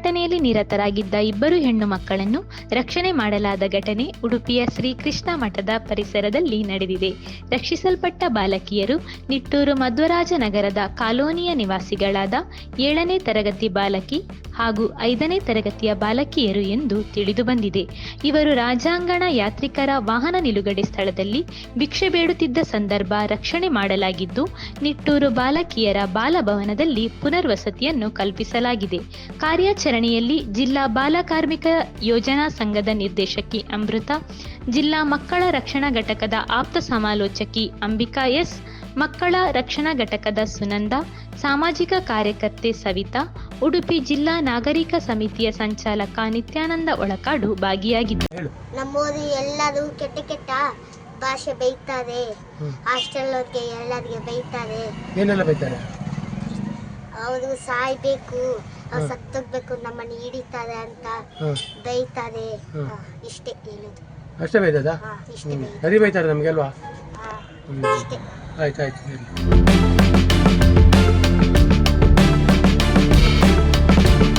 ಪ್ರತಿಭಟನೆಯಲ್ಲಿ ನಿರತರಾಗಿದ್ದ ಇಬ್ಬರು ಹೆಣ್ಣು ಮಕ್ಕಳನ್ನು ರಕ್ಷಣೆ ಮಾಡಲಾದ ಘಟನೆ ಉಡುಪಿಯ ಶ್ರೀಕೃಷ್ಣ ಮಠದ ಪರಿಸರದಲ್ಲಿ ನಡೆದಿದೆ. ರಕ್ಷಿಸಲ್ಪಟ್ಟ ಬಾಲಕಿಯರು ನಿಟ್ಟೂರು ಮಧ್ವರಾಜನಗರದ ಕಾಲೋನಿಯ ನಿವಾಸಿಗಳಾದ ಏಳನೇ ತರಗತಿ ಬಾಲಕಿ ಹಾಗೂ ಐದನೇ ತರಗತಿಯ ಬಾಲಕಿಯರು ಎಂದು ತಿಳಿದು ಬಂದಿದೆ. ಇವರು ರಾಜಾಂಗಣ ಯಾತ್ರಿಕರ ವಾಹನ ನಿಲುಗಡೆ ಸ್ಥಳದಲ್ಲಿ ಭಿಕ್ಷೆ ಬೇಡುತ್ತಿದ್ದ ಸಂದರ್ಭ ರಕ್ಷಣೆ ಮಾಡಲಾಗಿದ್ದು, ನಿಟ್ಟೂರು ಬಾಲಕಿಯರ ಬಾಲಭವನದಲ್ಲಿ ಪುನರ್ವಸತಿಯನ್ನು ಕಲ್ಪಿಸಲಾಗಿದೆ. ಕಾರ್ಯಾಚರಣೆಯಲ್ಲಿ ಜಿಲ್ಲಾ ಬಾಲ ಕಾರ್ಮಿಕ ಯೋಜನಾ ಸಂಘದ ನಿರ್ದೇಶಕಿ ಅಮೃತ ಜಿಲ್ಲಾ ಮಕ್ಕಳ ರಕ್ಷಣಾ ಘಟಕದ ಆಪ್ತ ಸಮಾಲೋಚಕಿ ಅಂಬಿಕಾ ಎಸ್ ಮಕ್ಕಳ ರಕ್ಷಣಾ ಘಟಕದ ಸುನಂದ ಸಾಮಾಜಿಕ ಕಾರ್ಯಕರ್ತೆ ಸವಿತಾ ಉಡುಪಿ ಜಿಲ್ಲಾ ನಾಗರಿಕ ಸಮಿತಿಯ ಸಂಚಾಲಕ ನಿತ್ಯಾನಂದ ಒಳಕಾಡು ಭಾಗಿಯಾಗಿದ್ದರು. ನಮ್ಮೂರಿ ಎಲ್ಲರೂ ಕೆಟ್ಟ ಕೆಟ್ಟ ಭಾಷೆ ಬೈತಾರೆ. ಹಾಸ್ಟೆಲ್ ಅವ್ರಿಗೆ ಎಲ್ಲರಿಗೆ ಬೈತಾರೆ. ಏನೆಲ್ಲ ಬೈತಾರೆ? ಅವರು ಸಾಯ್ಬೇಕು. ಸತ್ತೋಗ್ಬೇಕು ನಮ್ಮನ್ನು ಹಿಡಿತಾರೆ ಅಂತ ಬೈತಾರೆ. ಇಷ್ಟೇ ಹೇಳೋದು. ಅಷ್ಟೇ ಬೈದದ ಸರಿ ಬೈತಾರೆ ನಮಗೆ ಅಲ್ವಾ? ಹಾ